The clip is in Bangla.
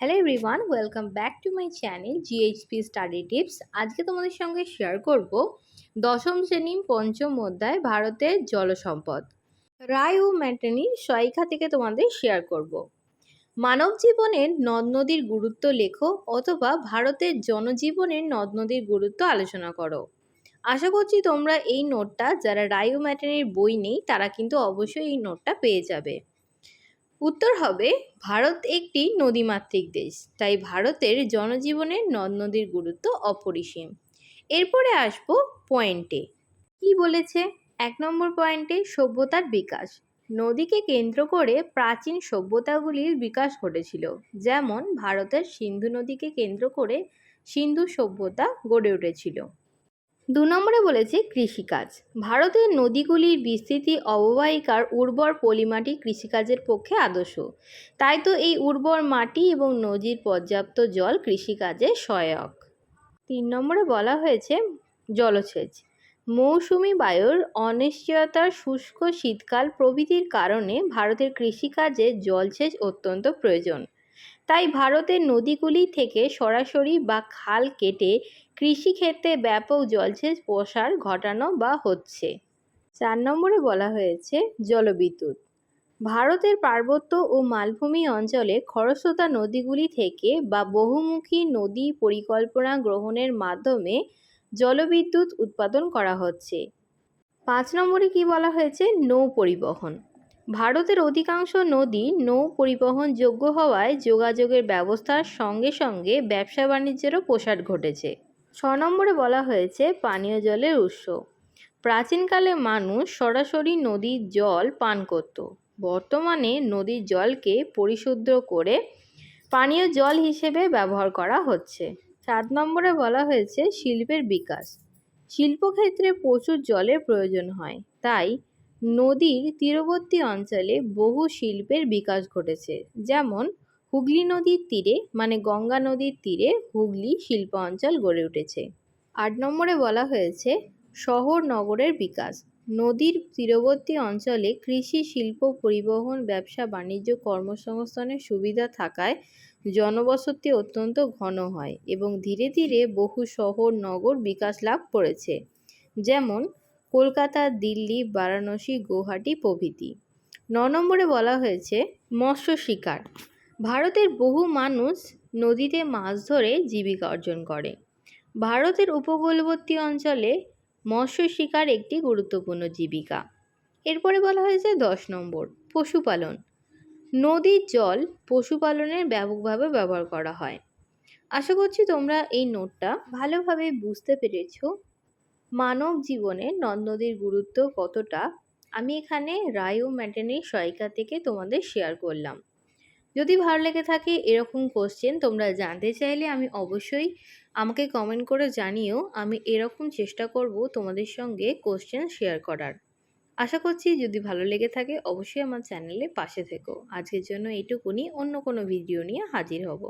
Hello everyone welcome back to my channel GHP study tips আজকে তোমাদের সঙ্গে শেয়ার করব দশম শ্রেণি পঞ্চম অধ্যায় ভারতের জলসম্পদ। রায় ও ম্যাটানির সহায়িকা থেকে তোমাদের শেয়ার করব। মানব জীবনের নদ নদীর গুরুত্ব লেখো অথবা ভারতের জনজীবনের নদ নদীর গুরুত্ব আলোচনা করো। আশা করছি তোমরা এই নোটটা যারা রায় ও ম্যাটানির বই নেই, তারা কিন্তু অবশ্যই এই নোটটা পেয়ে যাবে। উত্তর হবে, ভারত একটি নদীমাতৃক দেশ। তাই ভারতের জনজীবনের নদ নদীর গুরুত্ব অপরিসীম। এরপরে আসব পয়েন্টে কি বলেছে? এক নম্বর পয়েন্টে সভ্যতার বিকাশ। নদীকে কেন্দ্র করে প্রাচীন সভ্যতাগুলির বিকাশ ঘটেছিল। যেমন, ভারতের সিন্ধু নদীকে কেন্দ্র করে সিন্ধু সভ্যতা গড়ে উঠেছিল। দু নম্বরে বলেছে কৃষিকাজ। ভারতের নদীগুলির বিস্তৃতি অববাহিকার উর্বর পলিমাটি কৃষিকাজের পক্ষে আদর্শ। তাই তো এই উর্বর মাটি এবং নদীর পর্যাপ্ত জল কৃষিকাজে সহায়ক। তিন নম্বরে বলা হয়েছে জলসেচ। মৌসুমি বায়ুর অনিশ্চয়তার শুষ্ক শীতকাল প্রভৃতির কারণে ভারতের কৃষিকাজে জলসেচ অত্যন্ত প্রয়োজন। তাই ভারতের নদীগুলি থেকে সরাসরি বা খাল কেটে কৃষিক্ষেত্রে ব্যাপক জলসেচ প্রসার ঘটানো বা হচ্ছে। চার নম্বরে বলা হয়েছে জলবিদ্যুৎ। ভারতের পার্বত্য ও মালভূমি অঞ্চলে খরস্রোতা নদীগুলি থেকে বা বহুমুখী নদী পরিকল্পনা গ্রহণের মাধ্যমে জলবিদ্যুৎ উৎপাদন করা হচ্ছে। পাঁচ নম্বরে কি বলা হয়েছে? নৌ পরিবহন। ভারতের অধিকাংশ নদী নৌ পরিবহন যোগ্য হওয়ায় যোগাযোগের ব্যবস্থার সঙ্গে সঙ্গে ব্যবসা বাণিজ্যেরও প্রসার ঘটেছে। ছ নম্বরে বলা হয়েছে, পানীয় জলের উৎস। প্রাচীনকালে মানুষ সরাসরি নদীর জল পান করত। বর্তমানে নদীর জলকে পরিশুদ্ধ করে পানীয় জল হিসেবে ব্যবহার করা হচ্ছে। সাত নম্বরে বলা হয়েছে, শিল্পের বিকাশ। শিল্পক্ষেত্রে প্রচুর জলের প্রয়োজন হয়। তাই নদীর তীরবর্তী অঞ্চলে বহু শিল্পের বিকাশ ঘটেছে। যেমন, হুগলি নদীর তীরে মানে গঙ্গা নদীর তীরে হুগলি শিল্প অঞ্চল গড়ে উঠেছে। আট নম্বরে বলা হয়েছে, শহর নগরের বিকাশ। নদীর তীরবর্তী অঞ্চলে কৃষি, শিল্প, পরিবহন, ব্যবসা, বাণিজ্য, কর্মসংস্থানের সুবিধা থাকায় জনবসতি অত্যন্ত ঘন হয় এবং ধীরে ধীরে বহু শহর, নগর বিকাশ লাভ করেছে। যেমন কলকাতা, দিল্লি, বারাণসী গুয়াহাটি প্রভৃতি। ন নম্বরে বলা হয়েছে, মৎস্য শিকার। ভারতের বহু মানুষ নদীতে মাছ ধরে জীবিকা অর্জন করে। ভারতের উপকূলবর্তী অঞ্চলে মৎস্য শিকার একটি গুরুত্বপূর্ণ জীবিকা। এরপরে বলা হয়েছে, দশ নম্বর, পশুপালন। নদীর জল পশুপালনের ব্যাপকভাবে ব্যবহার করা হয়। আশা করছি তোমরা এই নোটটা ভালোভাবে বুঝতে পেরেছ। মানব জীবনে নদ নদীর গুরুত্ব কতটা? আমি এখানে রায় ও ম্যাটেনের সহায়িকা থেকে তোমাদের শেয়ার করলাম। যদি ভালো লেগে থাকে এরকম কোশ্চেন তোমরা জানতে চাইলে আমি অবশ্যই আমাকে কমেন্ট করে জানিও। আমি এরকম চেষ্টা করব তোমাদের সঙ্গে কোশ্চেন শেয়ার করার। আশা করছি যদি ভালো লেগে থাকে অবশ্যই আমার চ্যানেলে পাশে থেকো। আজকের জন্য এইটুকুনি। অন্য কোনো ভিডিও নিয়ে হাজির হব।